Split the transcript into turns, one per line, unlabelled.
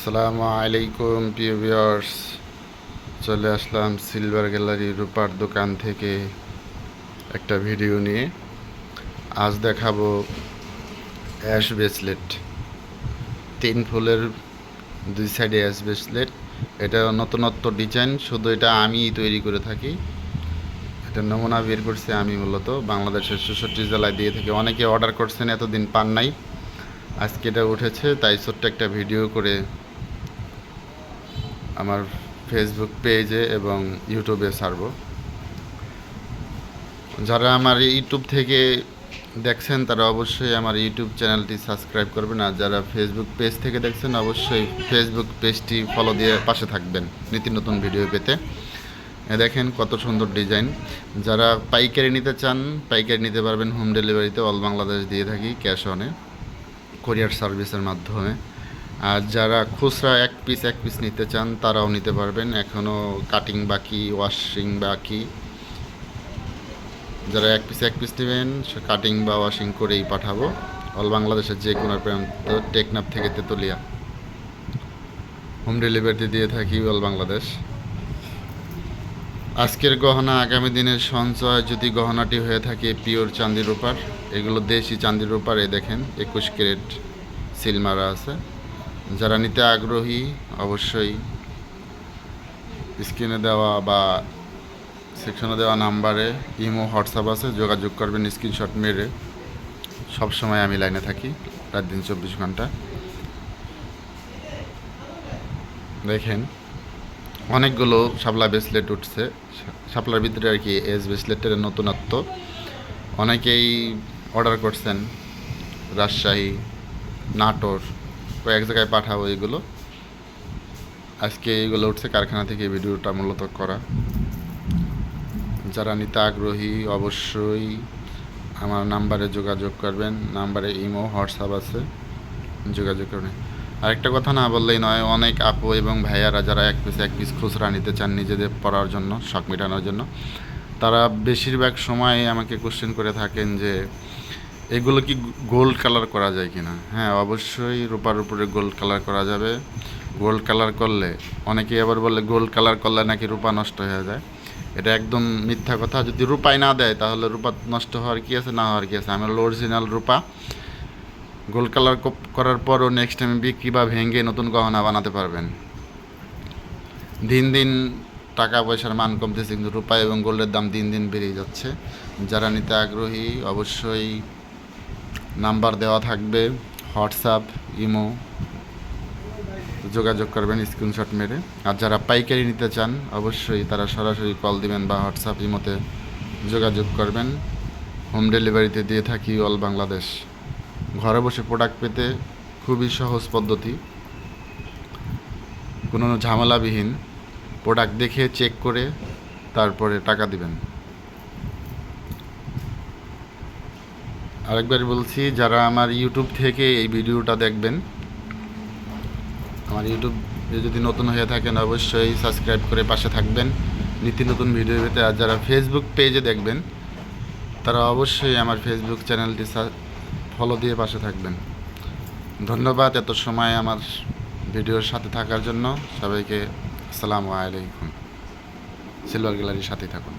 আসসালামু আলাইকুম, প্রিয় ভিউয়ার্স। চলে আসলাম সিলভার গ্যালারি রূপার দোকান থেকে একটা ভিডিও নিয়ে। আজ দেখাবো অ্যাশ ব্রেসলেট। তিন ফুলের দুই সাইডে অ্যাশ ব্রেসলেট। এটা নতুনত্ব ডিজাইন, শুধু এটা আমি তৈরি করে থাকি। এটা নমুনা বের করছে আমি মূলত। বাংলাদেশের ছেষট্টি জেলায় দিয়ে থেকে অনেকে অর্ডার করছেন, এতদিন পান নাই। আজকে এটা উঠেছে, তাই ছোট্ট একটা ভিডিও করে আমার ফেসবুক পেজে এবং ইউটিউবে ছাড়ব। যারা আমার ইউটিউব থেকে দেখছেন, তারা অবশ্যই আমার ইউটিউব চ্যানেলটি সাবস্ক্রাইব করবেন আর যারা ফেসবুক পেজ থেকে দেখছেন, অবশ্যই ফেসবুক পেজটি ফলো দিয়ে পাশে থাকবেন নিত্য নতুন ভিডিও পেতে। দেখেন কত সুন্দর ডিজাইন যারা পাইকারি নিতে চান, পাইকারি নিতে পারবেন হোম ডেলিভারিতে অল বাংলাদেশ দিয়ে থাকি ক্যাশ অনে কোরিয়ার সার্ভিসের মাধ্যমে। আর যারা খুচরা এক পিস এক পিস নিতে চান, তারাও নিতে পারবেন। এখনও কাটিং বাকি ওয়াশিং বাকি। যারা এক পিস এক পিস নেবেন কাটিং বা ওয়াশিং করেই পাঠাবো। অল বাংলাদেশের যে কোনো প্রান্ত, টেকনাফ থেকে তেতুলিয়া। হোম ডেলিভারি দিয়ে থাকি অল বাংলাদেশ। আজকের গহনা আগামী দিনের সঞ্চয়, যদি গহনাটি হয়ে থাকে পিওর চান্দির রূপার এগুলো দেশি চান্দির রূপার এ দেখেন, একুশ ক্যারেট সিলমারা আছে। যারা নিতে আগ্রহী, অবশ্যই স্ক্রিনে দেওয়া বা সেকশনে দেওয়া নাম্বারে ইমো, হোয়াটসঅ্যাপ আছে, যোগাযোগ করবেন, স্ক্রিনশট মেরে। সবসময় আমি লাইনে থাকি, রাত দিন চব্বিশ ঘণ্টা। দেখেন, অনেকগুলো শাপলা ব্রেসলেট উঠছে। শাপলার ভিতরে আর কি এস ব্রেসলেটের নতুনত্ব। অনেকেই অর্ডার করছেন, রাজশাহী, নাটোর কয়েক জায়গায় পাঠাবো এগুলো। আজকে এগুলো উঠছে কারখানা থেকে ভিডিওটা মূলত করা। যারা নিতে আগ্রহী অবশ্যই আমার নাম্বারে যোগাযোগ করবেন। নাম্বারে ইমো, হোয়াটসঅ্যাপ আছে। যোগাযোগ করবেন আরেকটা কথা না বললেই নয়, অনেক আপু এবং ভাইয়ারা যারা এক পিস এক পিস খুচরা নিতে চান নিজেদের পড়ার জন্য, শখ মেটানোর জন্য, তারা বেশিরভাগ সময় আমাকে কোশ্চেন করে থাকেন যে এগুলো কি গোল্ড কালার করা যায় কিনা? হ্যাঁ অবশ্যই রূপার উপরে গোল্ড কালার করা যাবে। গোল্ড কালার করলে, অনেকেই আবার বলে গোল্ড কালার করলে নাকি রূপা নষ্ট হয়ে যায়। এটা একদম মিথ্যা কথা। যদি রূপাই না দেয়, তাহলে রূপা নষ্ট হওয়ার কি আছে, না হওয়ার কি আছে? আমি হলো অরিজিনাল রূপা। গোল্ড কালার করার পরও নেক্সট টাইম বিক্রি বা ভেঙে নতুন গহনা বানাতে পারবেন। দিন দিন টাকা পয়সার মান কমতেছে, কিন্তু রূপা এবং গোল্ডের দাম দিন দিন বেড়েই যাচ্ছে। যারা নিতে আগ্রহী, অবশ্যই নাম্বার দেওয়া থাকবে, হোয়াটসঅ্যাপ, ইমো, যোগাযোগ করবেন স্ক্রিনশট মেরে। আর যারা পাইকারি নিতে চান, অবশ্যই তারা সরাসরি কল দিবেন বা হোয়াটসঅ্যাপ, ইমোতে যোগাযোগ করবেন। হোম ডেলিভারিতে দিয়ে থাকি অল বাংলাদেশ। ঘরে বসে প্রোডাক্ট পেতে খুবই সহজ পদ্ধতি। কোনো ঝামেলাবিহীন। প্রোডাক্ট দেখে চেক করে তারপরে টাকা দিবেন। আরেকবার বলছি, যারা আমার ইউটিউব থেকে এই ভিডিওটা দেখবেন, আমার ইউটিউবে যদি নতুন হয়ে থাকেন, অবশ্যই সাবস্ক্রাইব করে পাশে থাকবেন। নিত্য নতুন ভিডিও পেতে, আর যারা ফেসবুক পেজে দেখবেন, তারা অবশ্যই আমার ফেসবুক চ্যানেলটি ফলো দিয়ে পাশে থাকবেন। ধন্যবাদ এত সময় আমার ভিডিওর সাথে থাকার জন্য। সবাইকে আসসালামু আলাইকুম। সিলভার গ্যালারির সাথেই থাকুন।